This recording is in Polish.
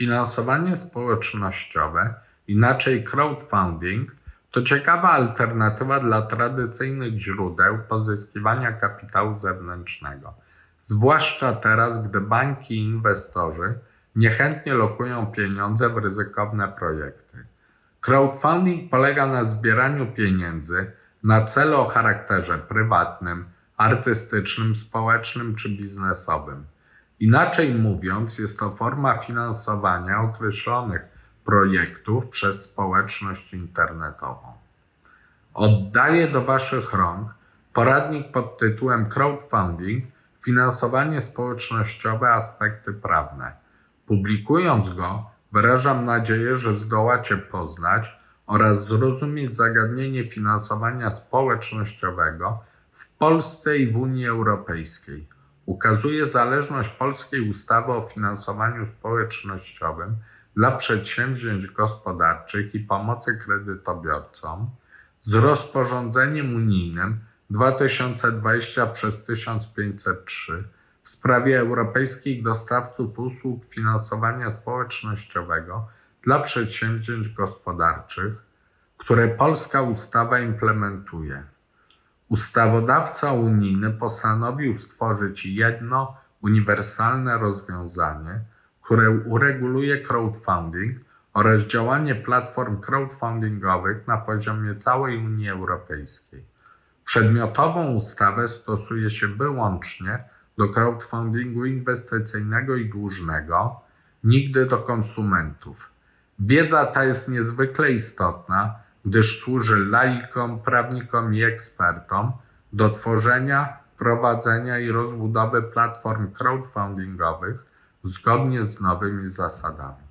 Finansowanie społecznościowe, inaczej crowdfunding, to ciekawa alternatywa dla tradycyjnych źródeł pozyskiwania kapitału zewnętrznego. Zwłaszcza teraz, gdy banki i inwestorzy niechętnie lokują pieniądze w ryzykowne projekty. Crowdfunding polega na zbieraniu pieniędzy na cele o charakterze prywatnym, artystycznym, społecznym czy biznesowym. Inaczej mówiąc, jest to forma finansowania określonych projektów przez społeczność internetową. Oddaję do Waszych rąk poradnik pod tytułem Crowdfunding Finansowanie społecznościowe aspekty prawne. Publikując go, wyrażam nadzieję, że zdołacie poznać oraz zrozumieć zagadnienie finansowania społecznościowego w Polsce i w Unii Europejskiej. Ukazuje zależność polskiej ustawy o finansowaniu społecznościowym dla przedsięwzięć gospodarczych i pomocy kredytobiorcom z rozporządzeniem unijnym 2020 przez 1503 w sprawie europejskich dostawców usług finansowania społecznościowego dla przedsięwzięć gospodarczych, które polska ustawa implementuje. Ustawodawca unijny postanowił stworzyć jedno uniwersalne rozwiązanie, które ureguluje crowdfunding oraz działanie platform crowdfundingowych na poziomie całej Unii Europejskiej. Przedmiotową ustawę stosuje się wyłącznie do crowdfundingu inwestycyjnego i dłużnego, nigdy do konsumentów. Wiedza ta jest niezwykle istotna, gdyż służy laikom, prawnikom i ekspertom do tworzenia, prowadzenia i rozbudowy platform crowdfundingowych zgodnie z nowymi zasadami.